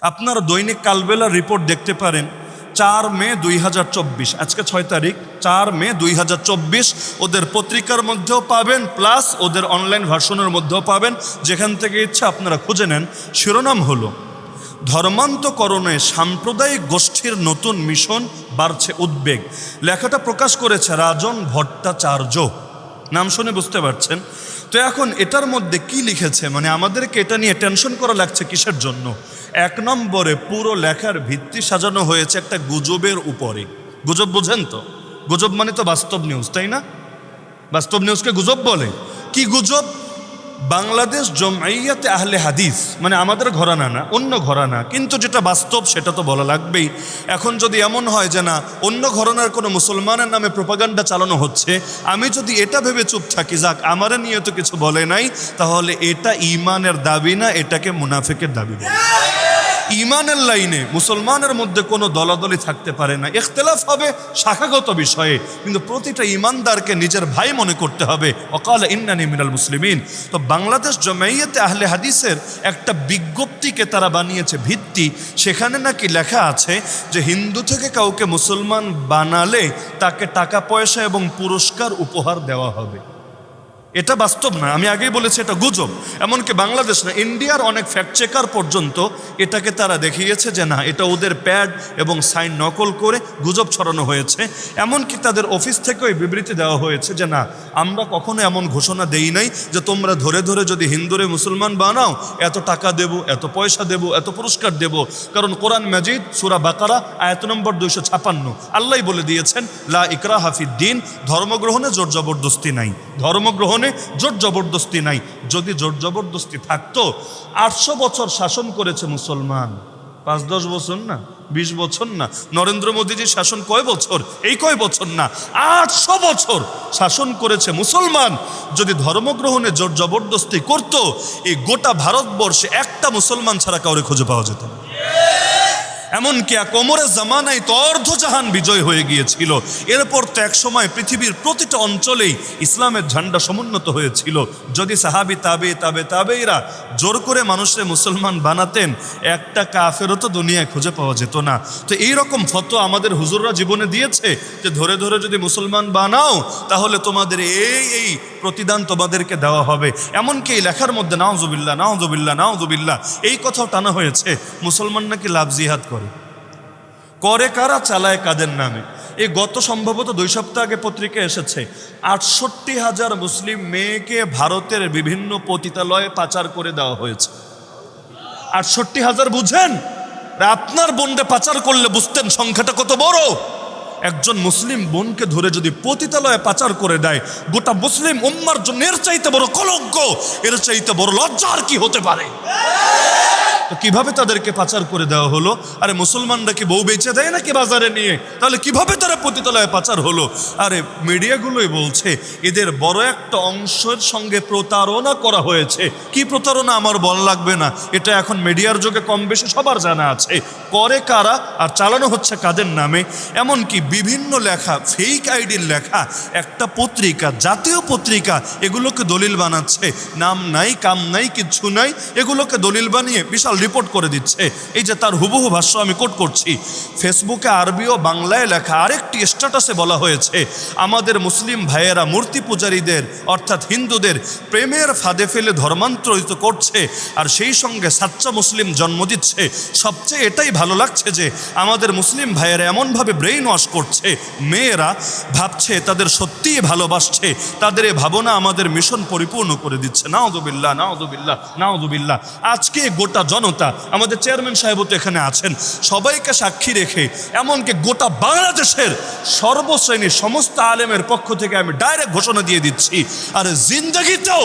আপনার দৈনিক কালবেলা রিপোর্ট দেখতে পারেন চার মে দুই হাজার চব্বিশ। আজকে ছয় তারিখ, চার মে দুই হাজার চব্বিশ। ওদের পত্রিকার মধ্যেও পাবেন, প্লাস ওদের অনলাইন ভার্সনের মধ্যেও পাবেন। যেখান থেকে ইচ্ছা আপনারা খুঁজে নেন। শিরোনাম হলো, ধর্মান্তকরণে সাম্প্রদায়িক গোষ্ঠীর নতুন মিশন বাড়ছে উদ্বেগ। লেখাটা প্রকাশ করেছে রাজন ভট্টাচার্য। নাম শুনে বুঝতে পারছেন? তো এখন এটার মধ্যে কি লিখেছে? মানে আমাদেরকে এটা নিয়ে টেনশন করা লাগছে কিসের জন্য? এক নম্বরে পুরো লেখার ভিত্তি সাজানো হয়েছে একটা গুজবের উপরে। গুজব বুঝেন তো? গুজব মানে তো বাস্তব নিউজ তাই না? বাস্তব নিউজকে গুজব বলে। কি গুজব? বাংলাদেশ জমাইয়াতে আহলে হাদিস মানে আমাদের ঘরানা না, অন্য ঘরানা। কিন্তু যেটা বাস্তব, সেটা তো বলা লাগবেই। এখন যদি এমন হয় যে না, অন্য ঘরানার কোনো মুসলমানের নামে প্রোপাগান্ডা চালানো হচ্ছে, আমি যদি এটা ভেবে চুপ থাকি, যাক, আমারে নিয়ে তো কিছু বলে নাই, তাহলে এটা ইমানের দাবি না, এটাকে মুনাফেকের দাবি বলে। ইমানের লাইনে মুসলমানের মধ্যে কোনো দলাদলি থাকতে পারে না। ইখতলাফ হবে শাখাগত বিষয়ে, কিন্তু প্রতিটা ইমানদারকে নিজের ভাই মনে করতে হবে। অকাল ইন্নানি মিনাল মুসলিমিন। তো বাংলাদেশ জমাইয়াতে আহলে হাদিসের একটা বিজ্ঞপ্তিকে তারা বানিয়েছে, ভিত্তি। সেখানে নাকি লেখা আছে যে হিন্দু থেকে কাউকে মুসলমান বানালে তাকে টাকা পয়সা এবং পুরস্কার উপহার দেওয়া হবে। এটা বাস্তব না, আমি আগেই বলেছি এটা গুজব। এমনকি বাংলাদেশ না, ইন্ডিয়ার অনেক ফ্যাক্ট চেকার পর্যন্ত এটাকে তারা দেখিয়েছে যে না, এটা ওদের প্যাড এবং সাইন নকল করে গুজব ছড়ানো হয়েছে। এমনকি তাদের অফিস থেকেও এই বিবৃতি দেওয়া হয়েছে যে না, আমরা কখনো এমন ঘোষণা দেই নাই যে তোমরা ধরে ধরে যদি হিন্দুরে মুসলমান বানাও, এত টাকা দেব, এত পয়সা দেব, এত পুরস্কার দেব। কারণ কোরআন মাজিদ, সুরা বাকারা, আয়াত নম্বর দুইশো ছাপান্ন, আল্লাহ বলে দিয়েছেন, লা ইকরা হাফিদ্দিন ধর্মগ্রহণে জোর জবরদস্তি নাই। ধর্মগ্রহণে জোর জবরদস্তি নাই। যদি জোর জবরদস্তি থাকতো, আটশো বছর শাসন করেছে মুসলমান। পাঁচ, দশ বছর না, বিশ বছর না। নরেন্দ্র মোদীজির শাসন কয় বছর? এই কয় বছর না। আটশো বছর শাসন করেছে মুসলমান। যদি ধর্মগ্রহণে জোর জবরদস্তি করত, এই গোটা ভারতবর্ষে একটা মুসলমান ছাড়া কাউরে খুঁজে পাওয়া যেত না। এমনকি এক অমরের জামানায় তো অর্ধজাহান বিজয় হয়ে গিয়েছিল। এরপর তো এক সময় পৃথিবীর প্রতিটা অঞ্চলেই ইসলামের ঝান্ডা সমুন্নত হয়েছিল। যদি সাহাবি তাবে তাবে, তাবেইরা জোর করে মানুষের মুসলমান বানাতেন, একটা কাফেরও তো দুনিয়ায় খুঁজে পাওয়া যেত না। তো এই রকম ফতো আমাদের হুজুররা জীবনে দিয়েছে যে ধরে ধরে যদি মুসলমান বানাও, তাহলে তোমাদের এই এই প্রতিদান তোমাদেরকে দেওয়া হবে। এমনকি এই লেখার মধ্যে নাওজুবিল্লা নাওজুবিল্লা নাওজুবিল্লা এই কথাও টানা হয়েছে। মুসলমান নাকি লাভ জিহাদ করে? করে কারা? চালায় কাদের নামে? এই গত সম্ভবত দুই সপ্তাহ আগে পত্রিকা এসেছে, আটষট্টি হাজার মুসলিম মেয়েকে ভারতের বিভিন্ন পতিতালয়ে পাচার করে দেওয়া হয়েছে। আটষট্টি হাজার বুঝেন? আপনার বোনকে পাচার করলে বুঝতেন সংখ্যাটা কত বড়? একজন মুসলিম বোনকে ধরে যদি পতিতালয়ে পাচার করে দেয়, গোটা মুসলিম উম্মার জন্য এর চাইতে বড় কলঙ্ক, এর চাইতে বড় লজ্জা আর কি হতে পারে? তো কীভাবে তাদেরকে পাচার করে দেওয়া হলো? আরে মুসলমানরা কি বউ বেচে দেয় নাকি বাজারে নিয়ে? তাহলে কীভাবে তারা পতিতলায় পাচার হলো? আরে মিডিয়াগুলোই বলছে, এদের বড় একটা অংশের সঙ্গে প্রতারণা করা হয়েছে। কি প্রতারণা? আমার বল লাগবে না। এটা এখন মিডিয়ার যুগে কম বেশি সবার জানা আছে। করে কারা আর চালানো হচ্ছে কাদের নামে? এমনকি বিভিন্ন লেখা ফেক আইডির লেখা, একটা পত্রিকা, জাতীয় পত্রিকা, এগুলোকে দলিল বানাচ্ছে। নাম নাই, কাম নাই, কিচ্ছু নাই, এগুলোকে দলিল বানিয়ে বিশাল রিপোর্ট করে দিচ্ছে। এই যে তার হুবহু ভাষ্য আমি কোট করছি। ফেসবুকে আরবি ও বাংলায় লেখা আরেকটি স্ট্যাটাসে বলা হয়েছে, আমাদের মুসলিম ভাইয়েরা মূর্তি পূজারীদের, অর্থাৎ হিন্দুদের, প্রেমের ফাঁদে ফেলে ধর্মান্তরিত করছে, আর সেই সঙ্গে সাচ্চা মুসলিম জন্ম দিচ্ছে। সবচেয়ে এটাই ভালো লাগছে যে, আমাদের মুসলিম ভাইয়েরা এমনভাবে ব্রেইন ওয়াশ করছে। মেয়েরা ভাবছে তাদের সত্যিই ভালোবাসছে, তাদের এ ভাবনা আমাদের মিশন পরিপূর্ণ করে দিচ্ছে। নাওদুবিল্লা নাওদুবিল্লা নাওদুবিল্লা আজকে গোটা জনতা, আমাদের চেয়ারম্যান সাহেবও তো এখানে আছেন, সবাইকে সাক্ষী রেখে, এমনকি গোটা বাংলাদেশের সর্বশ্রেণীর সমস্ত আলেমের পক্ষ থেকে আমি ডাইরেক্ট ঘোষণা দিয়ে দিচ্ছি, আর জিন্দগিতেও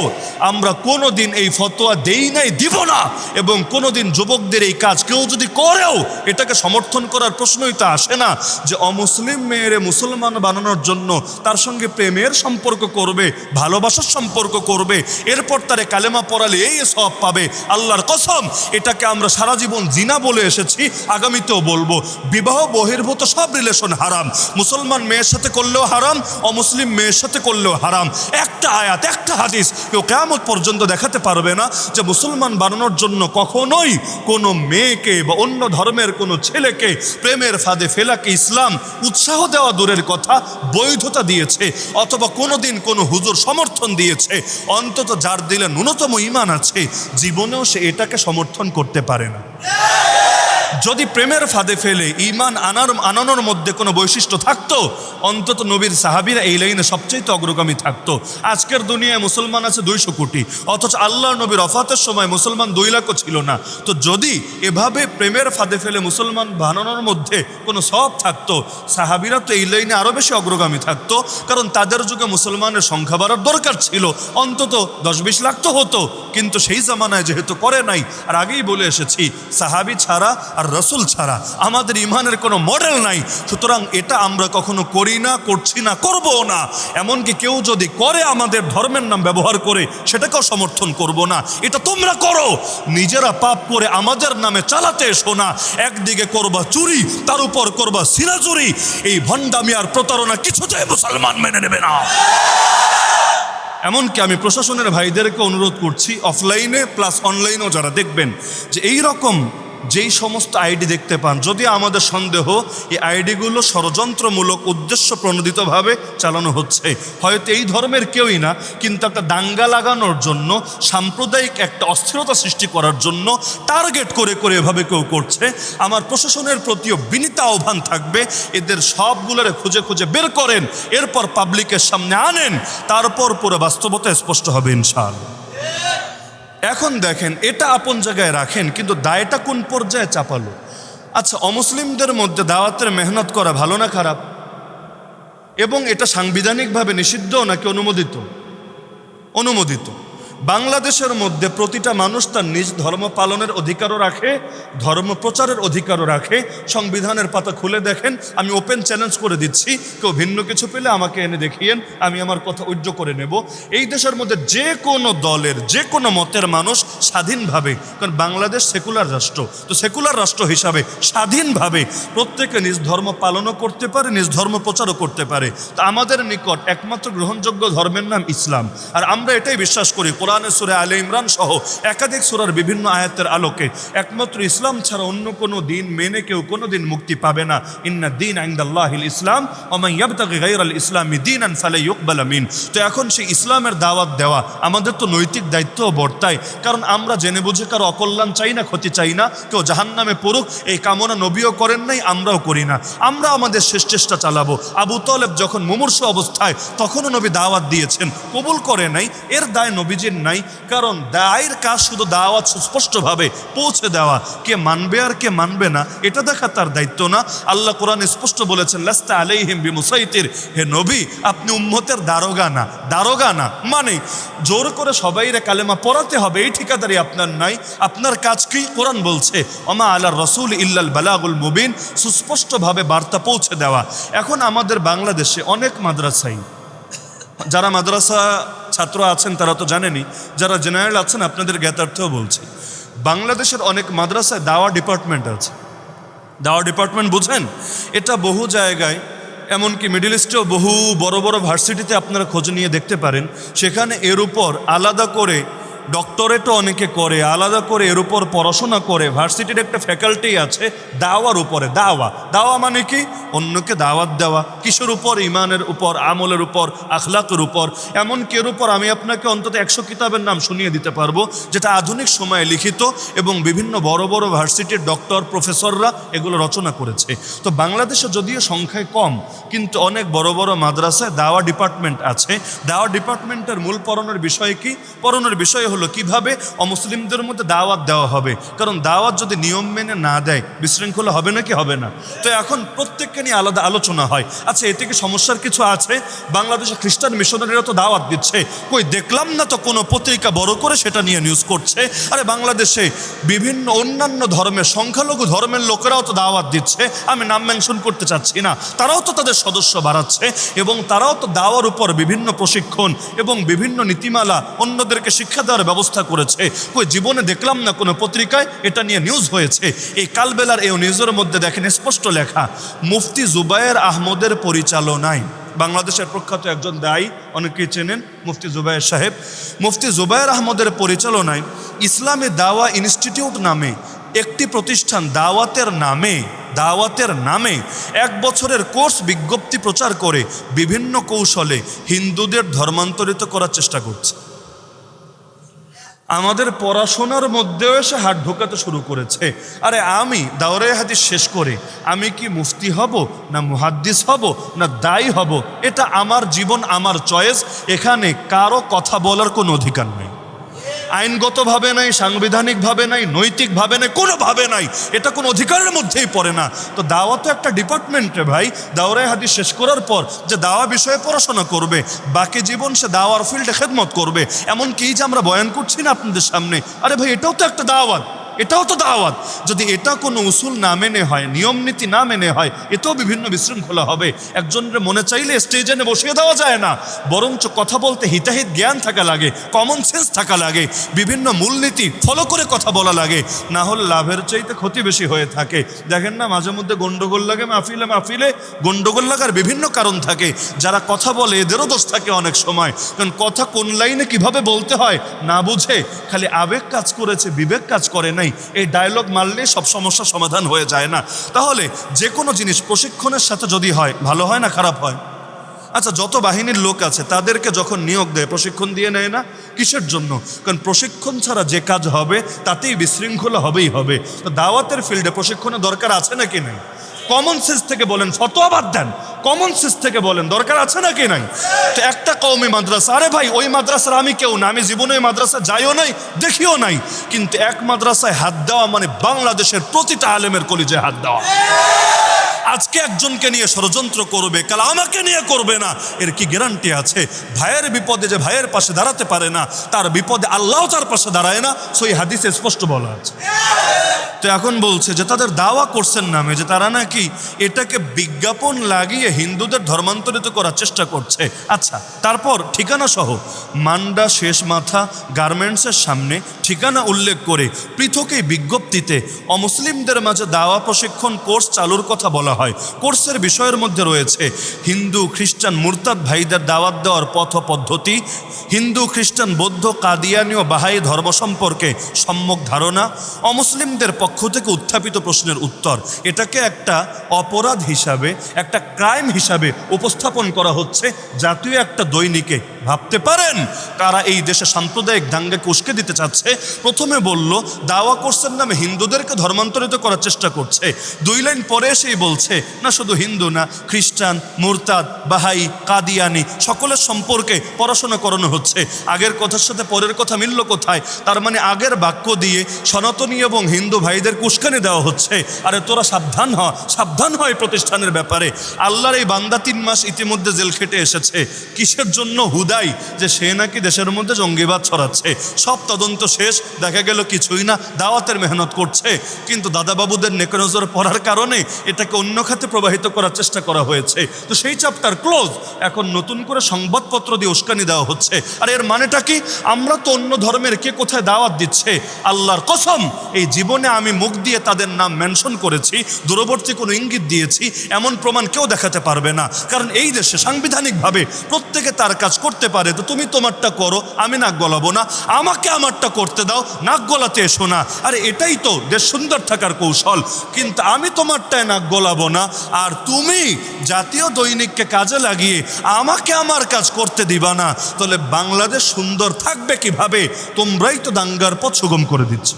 আমরা কোনো দিন এই ফতোয়া দেই নাই, দিব না, এবং কোনো দিন যুবকদের এই কাজ কেউ যদি করেও, এটাকে সমর্থন করার প্রশ্নই তো আসে না, যে অমুসলিম মেয়েরে মুসলমান বানানোর জন্য তার সঙ্গে প্রেমের সম্পর্ক করবে, ভালোবাসার সম্পর্ক করবে, এরপর তারে কালেমা পড়ালে এই সব পাবে, আল্লাহর কসম, এটা এটাকে আমরা সারা জীবন জিনা বলে এসেছি, আগামীতেও বলব। বিবাহ, বহির্ভূত সব রিলেশন হারাম। মুসলমান মেয়ের সাথে করলেও হারাম, অমুসলিম মেয়ের সাথে করলেও হারাম। একটা আয়াত, একটা হাদিস কেউ কেমন পর্যন্ত দেখাতে পারবে না যে মুসলমান বানানোর জন্য কখনোই কোনো মেয়েকে বা অন্য ধর্মের কোনো ছেলেকে প্রেমের ফাঁদে ফেলাকে ইসলাম উৎসাহ দেওয়া দূরের কথা বৈধতা দিয়েছে, অথবা কোনো দিন কোনো হুজুর সমর্থন দিয়েছে। অন্তত যার দিলে ন্যূনতম ইমান আছে, জীবনেও সে এটাকে সমর্থন করতে পারে না যদি প্রেমের ফাঁদে ফেলে ইমান আনার, আনানোর মধ্যে কোনো বৈশিষ্ট্য থাকতো, অন্তত নবীর সাহাবিরা এই লাইনে সবচেয়ে অগ্রগামী থাকতো। আজকের দুনিয়ায় মুসলমান আছে দুইশো কোটি, অথচ আল্লাহ নবীর অফাতের সময় মুসলমান দুই লাখও ছিল না। তো যদি এভাবে প্রেমের ফাঁদে ফেলে মুসলমান বানানোর মধ্যে কোনো সব থাকতো, সাহাবিরা তো এই লাইনে আরও বেশি অগ্রগামী থাকতো, কারণ তাদের যুগে মুসলমানের সংখ্যা বাড়ার দরকার ছিল। অন্তত দশ বিশ লাখ তো হতো, কিন্তু সেই জামানায় যেহেতু করে নাই, আর আগেই বলে এসেছি, সাহাবি ছাড়া আর রসুল ছাড়া আমাদের ইমানের কোনো মডেল নাই। সুতরাং এটা আমরা কখনো করি না, করছি না করব না। এমনকি কেউ যদি করে আমাদের ধর্মের নাম ব্যবহার করে, সেটাকেও সমর্থন করব না। এটা তোমরা করো। নিজেরা পাপ করে আমাদের নামে চালাতে এসো না। একদিকে করবা চুরি, তার উপর করবা সিনা চুরি এই ভণ্ডামি আর প্রতারণা কিছুতেই মুসলমান মেনে নেবে না। এমনকি আমি প্রশাসনের ভাইদেরকে অনুরোধ করছি অফলাইনে প্লাস অনলাইনেও যারা দেখবেন, যে এই রকম যেই সমস্ত আইডি দেখতে পান, যদি আমাদের সন্দেহ, এই আইডিগুলো ষড়যন্ত্রমূলক উদ্দেশ্য প্রণোদিতভাবে চালানো হচ্ছে। হয়তো এই ধর্মের কেউই না, কিন্তু একটা দাঙ্গা লাগানোর জন্য, সাম্প্রদায়িক একটা অস্থিরতা সৃষ্টি করার জন্য টার্গেট করে করে এভাবে কেউ করছে। আমার প্রশাসনের প্রতিও বিনীত আহ্বান থাকবে, এদের সবগুলোরে খুঁজে খুঁজে বের করেন, এরপর পাবলিকের সামনে আনেন, তারপর পুরো বাস্তবতা স্পষ্ট হবে ইনশাআল্লাহ। এখন দেখেন, এটা আপন জায়গায় রাখেন, কিন্তু দায়টা কোন পর্যায়ে চাপালো? আচ্ছা অমুসলিমদের মধ্যে দাওয়াতের মেহনত করা ভালো না খারাপ? এবং এটা সাংবিধানিকভাবে নিষিদ্ধ নাকি অনুমোদিত? অনুমোদিত। বাংলাদেশের মধ্যে প্রতিটা মানুষ তার নিজ ধর্ম পালনের অধিকারও রাখে, ধর্ম প্রচারের অধিকারও রাখে। সংবিধানের পাতা খুলে দেখেন, আমি ওপেন চ্যালেঞ্জ করে দিচ্ছি, কেউ ভিন্ন কিছু পেলে আমাকে এনে দেখিয়েন, আমি আমার কথা ঐক্য করে নেব। এই দেশের মধ্যে যে কোনো দলের, যে কোনো মতের মানুষ স্বাধীনভাবে, কারণ বাংলাদেশ সেকুলার রাষ্ট্র, তো সেকুলার রাষ্ট্র হিসাবে স্বাধীনভাবে প্রত্যেকে নিজ ধর্ম পালনও করতে পারে, নিজ ধর্ম প্রচারও করতে পারে। তো আমাদের নিকট একমাত্র গ্রহণযোগ্য ধর্মের নাম ইসলাম। আর আমরা এটাই বিশ্বাস করি কোরআনে সুরে আলে ইমরান সহ একাধিক সুরার বিভিন্ন আয়াতের আলোকে একমাত্র ইসলাম ছাড়া অন্য কোনো দিন মেনে কেউ কোনো দিন মুক্তি পাবে না। ইন্না দিন আইন্দাল্লাহিল ইসলাম ওমাই ইয়াবতাগি গায়রাল ইসলামি দিন আন ফালা ইউকবাল মিন তো এখন সেই ইসলামের দাওয়াত দেওয়া আমাদের তো নৈতিক দায়িত্বও বর্তায়, কারণ আমরা জেনে বুঝে কারও অকল্যাণ চাই না, ক্ষতি চাই না, কেউ জাহান নামে পড়ুক, এই কামনা নবীও করেন নাই, আমরাও করি না। আমরা আমাদের শেষ চেষ্টা চালাবো। আবু তলেব যখন মুমূর্ষ অবস্থায়, তখনও নবী দাওয়াত দিয়েছেন, কবুল করে নাই, এর দায় নবীজির নাই, কারণ দায়ের কাজ শুধু দাওয়াত সুস্পষ্টভাবে পৌঁছে দেওয়া। কে মানবে আর কে মানবে না, এটা দেখা তার দায়িত্ব না। আল্লাহ কোরআন স্পষ্ট বলেছেন, লাস্তা আলাইহিম বিমুসাইতির হে নবী, আপনি উম্মতের দারোগা না দারোগা না মানে জোর করে সবাইরে কালেমা পড়াতে হবে, এই ঠিকাদারি আপনার নাই, আপনার কাজ কি? কোরআন বলছে অমা আল্লাহ রসুল ইল্লাল বালাগুল মুবিন সুস্পষ্টভাবে বার্তা পৌঁছে দেওয়া। এখন আমাদের বাংলাদেশে অনেক মাদ্রাসাই, যারা মাদ্রাসা ছাত্র আছেন, তারা তো জানেনি যারা জেনারেল আছেন, আপনাদের জ্ঞাতার্থেও বলছি। বাংলাদেশের অনেক মাদ্রাসায় দাওয়া ডিপার্টমেন্ট আছে। দাওয়া ডিপার্টমেন্ট বুঝেন? এটা বহু জায়গায়, এমনকি মিডিল ইস্টেও বহু বড় বড় ভার্সিটিতে আপনারা খোঁজ নিয়ে দেখতে পারেন। সেখানে এর উপর আলাদা করে ডক্টরেটও অনেকে করে, আলাদা করে এর উপর পড়াশোনা করে, ভার্সিটির একটা ফ্যাকাল্টি আছে, দাওয়ার উপরে, দাওয়া। দাওয়া মানে কি? অন্যকে দাওয়াত দেওয়া, কিসের উপর? ইমানের উপর, আমলের উপর, আখলাকের উপর। এমন কের উপর আমি আপনাকে অন্তত একশো কিতাবের নাম শুনিয়ে দিতে পারব, যেটা আধুনিক সময়ে লিখিত এবং বিভিন্ন বড় বড় ভার্সিটির ডক্টর, প্রফেসররা এগুলো রচনা করেছে। তো বাংলাদেশে যদিও সংখ্যায় কম, কিন্তু অনেক বড় বড় মাদ্রাসায় দাওয়া ডিপার্টমেন্ট আছে। দাওয়া ডিপার্টমেন্টের মূল পড়ানোর বিষয় কি? পড়ানোর বিষয় কীভাবে অমুসলিমদের মধ্যে দাওয়াত দেওয়া হবে? কারণ দাওয়াত যদি নিয়ম মেনে না দেয়, বিশৃঙ্খলা হবে নাকি হবে না? তো এখন প্রত্যেককে নিয়ে আলাদা আলোচনা হয়। আচ্ছা এতে কি সমস্যার কিছু আছে? বাংলাদেশে খ্রিস্টান মিশনারিরা তো দাওয়াত দিচ্ছে। কই, দেখলাম না তো কোনো পত্রিকা বড় করে সেটা নিয়ে নিউজ করছে? আরে, বাংলাদেশে বিভিন্ন অন্যান্য ধর্মের, সংখ্যালঘু ধর্মের লোকেরাও তো দাওয়াত দিচ্ছে। আমি নাম মেনশন করতে চাচ্ছি না। তারাও তো তাদের সদস্য বাড়াচ্ছে এবং তারাও তো দাওয়ার উপর বিভিন্ন প্রশিক্ষণ এবং বিভিন্ন নীতিমালা অন্যদেরকে শিক্ষা দেওয়ার ব্যবস্থা করেছে। কই, জীবনে দেখলাম না কোনো পত্রিকায়? এটা নিয়ে নিউজ হয়েছে। এই কালবেলার এই নিউজের মধ্যে দেখেন স্পষ্ট লেখা, মুফতি জুবায়ের আহমদের পরিচালনায়। বাংলাদেশের প্রখ্যাত একজন দায়ী, অনেকেই চেনেন, মুফতি জুবায়ের সাহেব। মুফতি জুবায়ের আহমদের পরিচালনায় ইসলামী দাওয়া ইনস্টিটিউট নামে, একটি প্রতিষ্ঠান দাওয়াতের নামে দাওয়াতের নামে এক বছরের কোর্স বিজ্ঞপ্তি প্রচার করে বিভিন্ন কৌশলে হিন্দুদের ধর্মান্তরিত করার চেষ্টা করছে। আমাদের পড়াশোনার মধ্যেও এসে হাট ঢোকাতে শুরু করেছে। আরে আমি দাওরে হাদিস শেষ করে, আমি কি মুফতি হব, না মুহাদ্দিস হব, না দায়ী হব? এটা আমার জীবন, আমার চয়েস। এখানে কারও কথা বলার কোনো অধিকার নেই। আইনগতভাবে নাই, সাংবিধানিকভাবে নাই, নৈতিকভাবে নাই, কোনোভাবে নাই। এটা কোনো অধিকারের মধ্যেই পড়ে না। তো দাওয়া তো একটা ডিপার্টমেন্টে ভাই। দাওরাই হাদিস শেষ করার পর যে দাওয়া বিষয়ে পড়াশোনা করবে, বাকি জীবন সে দাওয়ার ফিল্ডে খেদমত করবে এমন কি যে আমরা বয়ান করছি না আপনাদের সামনে, আরে ভাই, এটাও তো একটা দাওয়াত। এটাও তো দাওয়াত। যদি এটা কোনো উসুল না মেনে হয়, নিয়ম নীতি না মেনে হয়, এতেও বিভিন্ন বিশৃঙ্খলা হবে। একজনের মনে চাইলে স্টেজে এনে বসিয়ে দেওয়া যায় না। বরঞ্চ কথা বলতে হিতাহিত জ্ঞান থাকা লাগে কমন সেন্স থাকা লাগে, বিভিন্ন মূলনীতি ফলো করে কথা বলা লাগে। না হলে লাভের চাইতে ক্ষতি বেশি হয়ে থাকে। দেখেন না, মাঝে মধ্যে গন্ডগোল লাগে, মাহফিলে মাহফিলে গন্ডগোল লাগার বিভিন্ন কারণ থাকে। যারা কথা বলে, এদেরও দোষ থাকে অনেক সময়। কারণ কথা কোন লাইনে কীভাবে বলতে হয়, না বুঝে। খালি আবেগ কাজ করেছে, বিবেক কাজ করে নাই। এই ডায়লগ মারলে সব সমস্যা সমাধান হয়ে যায় না। তাহলে যে কোনো জিনিস প্রশিক্ষণের সাথে যদি হয়, ভালো হয় না খারাপ হয়? আচ্ছা যত বাহিনীর লোক আছে, তাদেরকে যখন নিয়োগ দেয়, প্রশিক্ষণ দিয়ে নেয় না? কিসের জন্য? কারণ প্রশিক্ষণ ছাড়া যে কাজ হবে, তাতেই বিশৃঙ্খলা হবেই হবে। তো দাওয়াতের ফিল্ডে প্রশিক্ষণের দরকার আছে নাকি নেই? কমন সেন্স থেকে বলেন ফতোয়াবাদ দেন। কমন সেন্স থেকে বলেন, দরকার আছে নাকি নাই? তো একটা কওমি মাদ্রাসা, আরে ভাই, ওই মাদ্রাসার আমি কেউ না, আমি জীবনে ওই মাদ্রাসা যাইও নাই, দেখিও নাই। কিন্তু এক মাদ্রাসায় হাত দেওয়া মানে বাংলাদেশের প্রতিটা আলেমের কলিজে হাত দেওয়া। আজকে একজনকে নিয়ে ষড়যন্ত্র করবে, কাল আমাকে নিয়ে করবে না। এর কি গ্যারান্টি আছে? ভাইয়ের বিপদে যে ভাইয়ের পাশে দাঁড়াতে পারে না, তার বিপদে আল্লাহ তার পাশে দাঁড়ায় না, সই হাদিসে স্পষ্ট বলা আছে। তো এখন বলছে যে, তাদের দাওয়া করছেন নামে, যে তারা নাকি এটাকে বিজ্ঞাপন লাগিয়ে হিন্দুদের ধর্মান্তরিত করার চেষ্টা করছে। আচ্ছা তারপর ঠিকানা সহ, মান্ডা শেষ মাথা গার্মেন্টসের সামনে ঠিকানা উল্লেখ করে পৃথক বিজ্ঞপ্তিতে অমুসলিমদের মাঝে দাওয়া প্রশিক্ষণ কোর্স চালুর কথা বলা হয়। কোর্সের বিষয়ের মধ্যে রয়েছে হিন্দু, খ্রিস্টান, মুরতাদ ভাইদের দাওয়াত দেওয়ার পথ পদ্ধতি, হিন্দু, খ্রিস্টান, বৌদ্ধ, কাদিয়ানি ও বাহাই ধর্ম সম্পর্কে সম্যক ধারণা, অমুসলিমদের পক্ষ থেকে উত্থাপিত প্রশ্নের উত্তর। এটাকে একটা অপরাধ হিসাবে, একটা ক্রাইম হিসাবে উপস্থাপন করা হচ্ছে। জাতীয় একটা দৈনিকে ভাবতে পারেন, কারা এই দেশে সাম্প্রদায়িক দাঙ্গাকে উস্কে দিতে চাচ্ছে। প্রথমে বলল, দাওয়া কোর্সের নামে হিন্দুদেরকে ধর্মান্তরিত করার চেষ্টা করছে। দুই লাইন পরে এসেই বলছে না শুধু হিন্দু, না খ্রিস্টান, মুরতাদ, বাহাই, কাদিয়ানি, সকলের সম্পর্কে পড়াশোনা করানো হচ্ছে। আগের কথার সাথে পরের কথা মিলল কোথায়? তার মানে আগের বাক্য দিয়ে সনাতনী এবং হিন্দু ভাইদের কুস্কানি দেওয়া হচ্ছে। আরে তোরা সাবধান হ, সাবধান হয় প্রতিষ্ঠানের ব্যাপারে। আল্লাহর এই বান্দা তিন মাস ইতিমধ্যে জেল খেটে এসেছে। কিসের জন্য হুদাই? যে সে নাকি দেশের মধ্যে জঙ্গিবাদ ছড়াচ্ছে। সব তদন্ত শেষ, দেখা গেল কিছুই না, দাওয়াতের মেহনত করছে। কিন্তু দাদাবাবুদের নেকনজর পড়ার কারণে এটাকে অন্য খাতে প্রবাহিত করার চেষ্টা করা হয়েছে। তো সেই চ্যাপ্টার ক্লোজ এখন নতুন করে সংবাদপত্র দিয়ে উস্কানি দেওয়া হচ্ছে। আর এর মানেটা কি? আমরা তো অন্য ধর্মের কে কোথায় দাওয়াত দিচ্ছে? আল্লাহর কসম, এই জীবনে আমি মুখ দিয়ে তাদের নাম মেনশন করেছি, দূরবর্তী কোনো ইঙ্গিত দিয়েছি, এমন প্রমাণ কেউ দেখাতে পারবে না। কারণ এই দেশে সাংবিধানিকভাবে প্রত্যেকে তার কাজ করতে পারে, তো তুমি তোমারটা করো, আমি নাক গলাবো না। আমাকে আমারটা করতে দাও, নাক গলাতে এসো না। আরে এটাই তো দেশ সুন্দর থাকার কৌশল। কিন্তু আমি তোমারটায় নাক গলাবো না, আর তুমি জাতীয় দৈনিককে কাজে লাগিয়ে আমাকে আমার কাজ করতে দিবা না, তাহলে বাংলাদেশ সুন্দর থাকবে কীভাবে? তোমরাই তো দাঙ্গার পথ সুগম করে দিচ্ছ।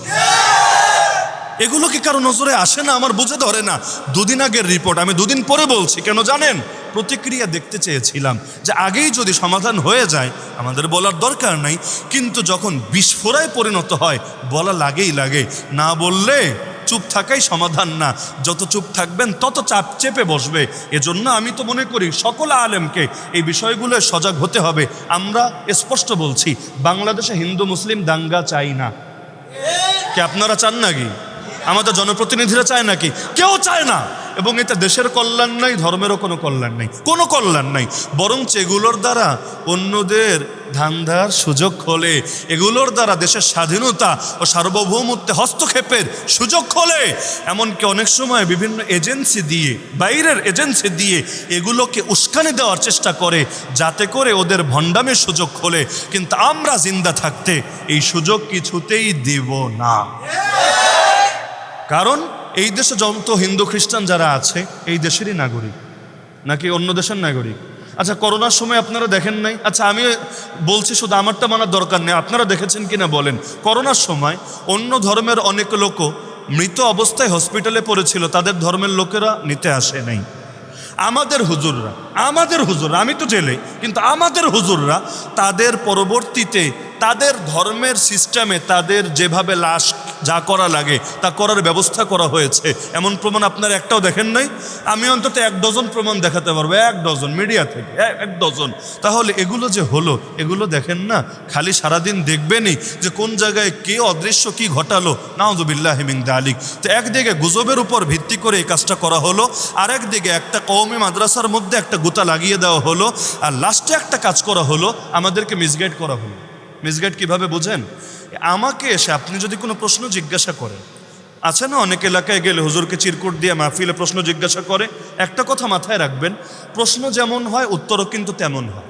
এগুলো কি কারও নজরে আসে না? আমার বুঝে ধরে না। দুদিন আগের রিপোর্ট, আমি দুদিন পরে বলছি, কেন জানেন? প্রতিক্রিয়া দেখতে চেয়েছিলাম যে আগেই যদি সমাধান হয়ে যায়, আমাদের বলার দরকার নাই, কিন্তু যখন বিস্ফোরায় পরিণত হয়, বলা লাগেই লাগে। না বললে চুপ থাকাই সমাধান না। যত চুপ থাকবেন, তত চাপ চেপে বসবে। এজন্য আমি তো মনে করি, সকল আলেমকে এই বিষয়গুলো সজাগ হতে হবে। আমরা স্পষ্ট বলছি, বাংলাদেশে হিন্দু, মুসলিম দাঙ্গা চাই না। কে, আপনারা চান নাকি? আমাদের জনপ্রতিনিধিরা চায় নাকি? কেউ চায় না। এবং এটা দেশের কল্যাণ নাই ধর্মেরও কোনো কল্যাণ নাই। কোনো কল্যাণ নাই। বরং এগুলোর দ্বারা অন্যদের ধান্দার সুযোগ খোলে। এগুলোর দ্বারা দেশের স্বাধীনতা ও সার্বভৌমত্বে হস্তক্ষেপের সুযোগ খোলে। এমনকি অনেক সময় বিভিন্ন এজেন্সি দিয়ে, বাইরের এজেন্সি দিয়ে এগুলোকে উস্কানি দেওয়ার চেষ্টা করে, যাতে করে ওদের ভণ্ডামের সুযোগ খোলে। কিন্তু আমরা জিন্দা থাকতে এই সুযোগ কিছুতেই দেব না। কারণ এই দেশে যত হিন্দু খ্রিস্টান যারা আছে, এই দেশেরই নাগরিক। নাকি অন্য দেশের নাগরিক? আচ্ছা করোনার সময় আপনারা দেখেন নাই? আচ্ছা আমি বলছি শুধু আমারটা মানার দরকার নেই। আপনারা দেখেছেন কিনা বলেন? করোনার সময় অন্য ধর্মের অনেক লোকও মৃত অবস্থায় হসপিটালে পড়েছিল, তাদের ধর্মের লোকেরা নিতে আসে নাই। আমাদের হুজুররা আমাদের হুজুররা, আমি তো জেলে, কিন্তু আমাদের হুজুররা তাদের পরবর্তীতে তাদের ধর্মের সিস্টেমে তাদের যেভাবে লাশ যা করা লাগে, তা করার ব্যবস্থা করা হয়েছে। এমন প্রমাণ আপনার একটাও দেখেন নাই? আমি অন্তত এক ডজন প্রমাণ দেখাতে পারব, এক ডজন মিডিয়া থেকে, এক- ডজন। তাহলে এগুলো যে হলো, এগুলো দেখেন না? খালি সারাদিন দেখবেনই যে কোন জায়গায় কে অদৃশ্য, কি ঘটালো। নাউজুবিল্লাহ হিমিন্দা আলিক তো একদিকে গুজবের উপর ভিত্তি করে এই কাজটা করা হলো আর একদিকে একটা কওমি মাদ্রাসার মধ্যে একটা গুতা লাগিয়ে দেওয়া হলো, আর লাস্টে একটা কাজ করা হলো, আমাদেরকে মিসগাইড করা হলো। মিসগাইড কীভাবে বোঝেন? আমাকে এসে আপনি যদি কোনো প্রশ্ন জিজ্ঞাসা করেন, আছে না অনেক এলাকায় গেলে হুজুরকে চিরকুট দিয়ে মাহফিলে প্রশ্ন জিজ্ঞাসা করে? একটা কথা মাথায় রাখবেন, প্রশ্ন যেমন হয়, উত্তরও কিন্তু তেমন হয়।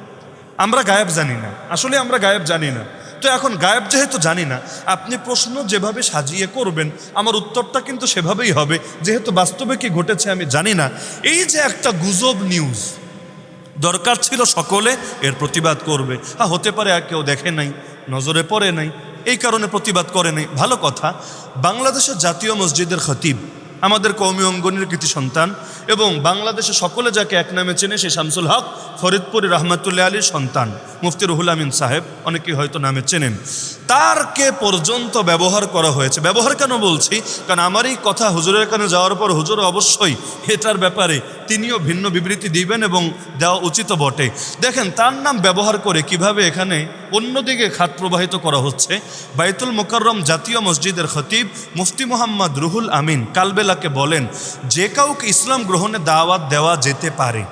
আমরা গায়েব জানি না। আসলে আমরা গায়েব জানি না। তো এখন গায়েব যেহেতু জানি না, আপনি প্রশ্ন যেভাবে সাজিয়ে করবেন, আমার উত্তরটা কিন্তু সেভাবেই হবে। যেহেতু বাস্তবে কি ঘটেছে আমি জানি না। এই যে একটা গুজব নিউজ দরকার ছিল সকলে এর প্রতিবাদ করবে। হ্যাঁ হতে পারে আর কেউ দেখে নাই, নজরে পড়ে নাই। এই কারণে প্রতিবাদ করে নাই ভালো কথা, বাংলাদেশের জাতীয় মসজিদের খতিব, আমাদের কৌমি অঙ্গনের কৃতি সন্তান এবং বাংলাদেশে সকলে যাকে এক নামে চেনে সেই শামসুল হক ফরিদপুরি রহমতুল্লাহ আলীর সন্তান। মুফতি রুহুল আমিন সাহেব, অনেকেই হয়তো নামে চেনেন। তারকে পর্যন্ত ব্যবহার করা হয়েছে? ব্যবহার কেন বলছি? কারণ আমার এই কথা হুজুরের কানে যাওয়ার পর হুজুর অবশ্যই এটার ব্যাপারে তিনিও ভিন্ন বিবৃতি দিবেন এবং দেওয়া উচিত বটে। দেখেন, তার নাম ব্যবহার করে কীভাবে এখানে অন্যদিকে খাত প্রবাহিত করা হচ্ছে। বাইতুল মোকাররম জাতীয় মসজিদের খতিব মুফতি মোহাম্মদ রুহুল আমিন কালবেলাকে বলেন, যে কাউকে ইসলাম গ্রহণে দাওয়াত দেওয়া যেতে পারে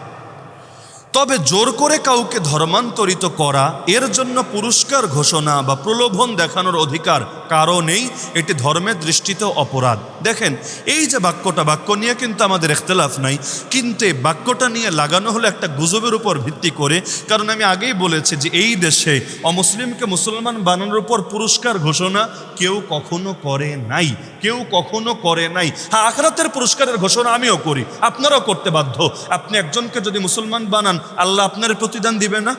তবে জোর করে কাউকে ধর্মান্তরিত করা, এর জন্য পুরস্কার ঘোষণা বা প্রলোভন দেখানোর অধিকার কারণেই এটি ধর্মের দৃষ্টিতে অপরাধ। দেখেন, এই যে বাক্যটা, বাক্য নিয়ে কিন্তু আমাদের এখতলাফ নাই, কিন্তু এই বাক্যটা নিয়ে লাগানো হলো একটা গুজবের উপর ভিত্তি করে, কারণ আমি আগেই বলেছি যে এই দেশে অমুসলিমকে মুসলমান বানানোর উপর পুরস্কার ঘোষণা কেউ কখনো করে নাই। কেউ কখনো করে নাই। হ্যাঁ আখরাতের পুরস্কারের ঘোষণা আমিও করি। আপনারাও করতে বাধ্য। আপনি একজনকে যদি মুসলমান বানান, আল্লাহ আপনার প্রতিদান দিবে না?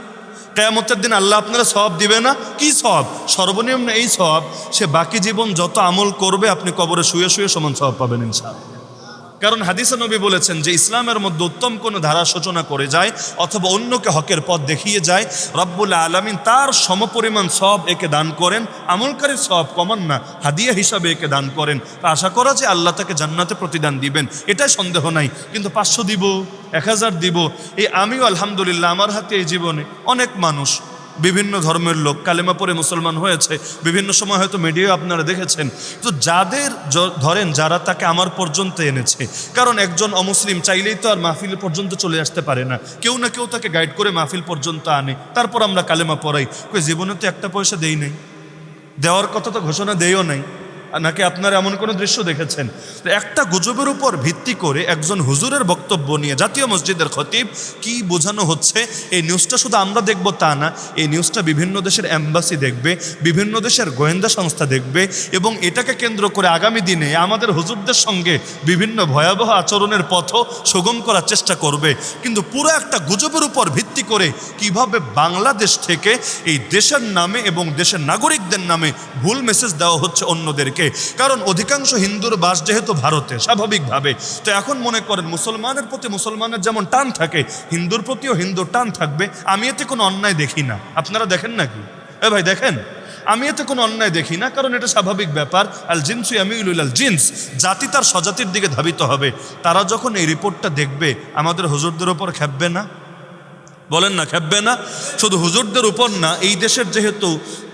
কেয়ামতের দিন আল্লাহ আপনারা সব দিবে না? কি সব সর্বনিম্ন এই সব সে বাকি জীবন যত আমল করবে, আপনি কবরে শুয়ে শুয়ে সমান সব পাবেন ইনশাআল্লাহ। কারণ হাদিসা নবী বলেছেন যে ইসলামের মধ্যে উত্তম কোনো ধারা সূচনা করে যায় অথবা অন্যকে হকের পথ দেখিয়ে যায়, রব্বুল আলমিন তার সমপরিমাণ সব একে দান করেন, আমলকারীর সব কমান না, হাদিয়া হিসাবে একে দান করেন। আশা করা যে আল্লাহ তাকে জান্নাতে প্রতিদান দিবেন, এটাই সন্দেহ নাই। কিন্তু পাঁচশো দিব, এক হাজার দিব, এই আমিও আলহামদুলিল্লাহ আমার হাতে এই জীবনে অনেক মানুষ বিভিন্ন ধর্মের লোক কালেমা পরে মুসলমান হয়েছে, বিভিন্ন সময় হয়তো মিডিয়া আপনারা দেখেছেন। তো যাদের ধরেন যারা তাকে আমার পর্যন্ত এনেছে, কারণ একজন অমুসলিম চাইলেই তো আর মাহফিল পর্যন্ত চলে আসতে পারে না। কেউ না কেউ তাকে গাইড করে মাহফিল পর্যন্ত আনে, তারপর আমরা কালেমা পড়াই। জীবনে তো একটা পয়সা দেই নাই। দেওয়ার কথা তো ঘোষণা দেয়ও নাই। নাকি আপনারা এমন কোনো দৃশ্য দেখেছেন? তো একটা গুজবের উপর ভিত্তি করে একজন হুজুরের বক্তব্য নিয়ে জাতীয় মসজিদের খতিব কি বোঝানো হচ্ছে? এই নিউজটা শুধু আমরা দেখব তা না, এই নিউজটা বিভিন্ন দেশের অ্যাম্বাসি দেখবে, বিভিন্ন দেশের গোয়েন্দা সংস্থা দেখবে এবং এটাকে কেন্দ্র করে আগামী দিনে আমাদের হুজুরদের সঙ্গে বিভিন্ন ভয়াবহ আচরণের পথও সুগম করার চেষ্টা করবে। কিন্তু পুরো একটা গুজবের উপর ভিত্তি করে কীভাবে বাংলাদেশ থেকে এই দেশের নামে এবং দেশের নাগরিকদের নামে ভুল মেসেজ দেওয়া হচ্ছে অন্যদেরকে? কারণ অধিকাংশ হিন্দুর বাস যেহেতু ভারতে, স্বাভাবিকভাবে। তো এখন মনে করেন মুসলমানের প্রতি মুসলমানের যেমন টান থাকে, হিন্দুর প্রতিও হিন্দুর টান থাকবে, আমি এতে কোনো অন্যায় দেখি না। আপনারা দেখেন নাকি? এ ভাই, দেখেন? আমি এতে কোনো অন্যায় দেখি না, কারণ এটা স্বাভাবিক ব্যাপার। আল জিন্সু আমিউল আল জিন্স, জাতি তার স্বজাতির দিকে ধাবিত হবে। তারা যখন এই রিপোর্টটা দেখবে, আমাদের হুজুরদের ওপর খেপবে না? বলেন না খেপবে না। শুধু হুজুরদের উপর না, এই দেশের যেহেতু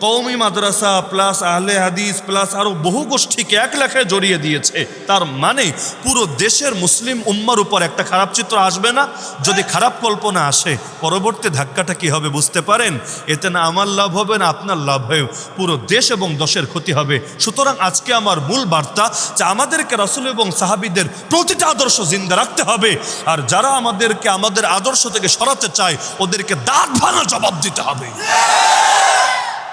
কৌমি মাদ্রাসা প্লাস আহলে হাদিস প্লাস আরও বহু গোষ্ঠীকে এক লেখায় জড়িয়ে দিয়েছে, তার মানে পুরো দেশের মুসলিম উম্মার উপর একটা খারাপ চিত্র আসবে না। যদি খারাপ কল্পনা আসে, পরবর্তী ধাক্কাটা কি হবে বুঝতে পারেন? এতে না আমার লাভ হবে, না আপনার লাভ হবে। পুরো দেশ এবং দশের ক্ষতি হবে। সুতরাং আজকে আমার মূল বার্তা, যে আমাদেরকে রাসুল এবং সাহাবিদের প্রতিটা আদর্শ জিন্দা রাখতে হবে। আর যারা আমাদেরকে আমাদের আদর্শ থেকে সরাতে চায় ওদেরকে দাঁত ভাঙা জবাব দিতে হবে।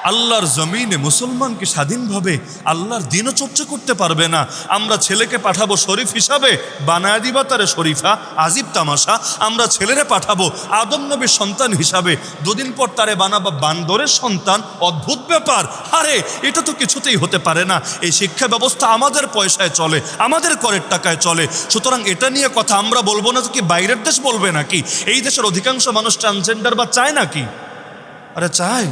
আল্লাহর জমিনে মুসলমানকে স্বাধীনভাবে আল্লাহর দিনও চর্চা করতে পারবে না। আমরা ছেলেকে পাঠাবো শরীফ হিসাবে, বানায় দিবা তারে শরীফা আজিব তামাশা। আমরা ছেলেরে পাঠাবো আদম নবীর সন্তান হিসাবে, দুদিন পর তারে বানাবা বান্দরের সন্তান। অদ্ভুত ব্যাপার। আরে, এটা তো কিছুতেই হতে পারে না। এই শিক্ষা ব্যবস্থা আমাদের পয়সায় চলে, আমাদের করের টাকায় চলে। সুতরাং এটা নিয়ে কথা আমরা বলব না কি বাইরের দেশ বলবে নাকি? এই দেশের অধিকাংশ মানুষ ট্রান্সজেন্ডার বা চায় নাকি? আরে চায়।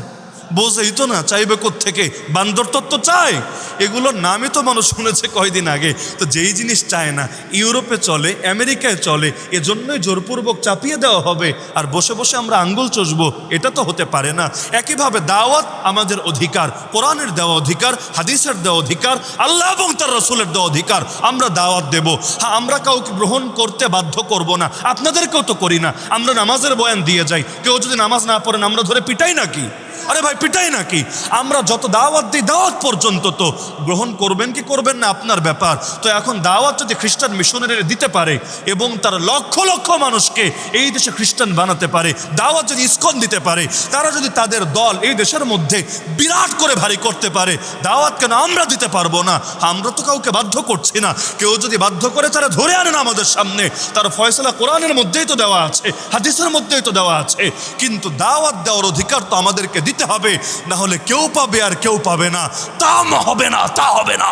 বোঝেই তো না, চাইবে থেকে বান্দর তত্ত্ব চায়। এগুলোর নামই তো মানুষ শুনেছে কয়দিন আগে। তো যেই জিনিস চায় না, ইউরোপে চলে, আমেরিকায় চলে, এজন্যই জোরপূর্বক চাপিয়ে দেওয়া হবে। আর বসে বসে আমরা আঙ্গুল চষবো, এটা তো হতে পারে না। একইভাবে দাওয়াত আমাদের অধিকার, কোরআনের দেওয়া অধিকার, হাদিসের দেওয়া অধিকার, আল্লাহ এবং তার রসুলের দেওয়া অধিকার, আমরা দাওয়াত দেব। হ্যাঁ আমরা কাউকে গ্রহণ করতে বাধ্য করব না, আপনাদেরকেও তো করি না। আমরা নামাজের বয়ান দিয়ে যাই। কেউ যদি নামাজ না পড়েন আমরা ধরে পিটাই নাকি? আরে ভাই, পিটাই নাকি? আমরা যত দাওয়াত দিই, দাওয়াত পর্যন্ত তো গ্রহণ করবেন কি করবেন না, আপনার ব্যাপার। তো এখন দাওয়াত যদি খ্রিস্টান মিশনারিরা দিতে পারে এবং তার লক্ষ লক্ষ মানুষকে এই দেশে খ্রিস্টান বানাতে পারে, দাওয়াত যদি ইস্কন দিতে পারে, তারা যদি তাদের দল এই দেশের মধ্যে বিরাট করে ভারী করতে পারে, দাওয়াত কেন আমরা দিতে পারব না? আমরা তো কাউকে বাধ্য করছি না। কেউ যদি বাধ্য করে তারা ধরে আনেন আমাদের সামনে, তার ফয়সলা কোরআনের মধ্যেই তো দেওয়া আছে, হাদিসের মধ্যেই তো দেওয়া আছে। কিন্তু দাওয়াত দেওয়ার অধিকার তো আমাদেরকে দিতে হবে, না হলে কেউ পাবে আর কেউ পাবে না। তা হবে না, তা হবে না।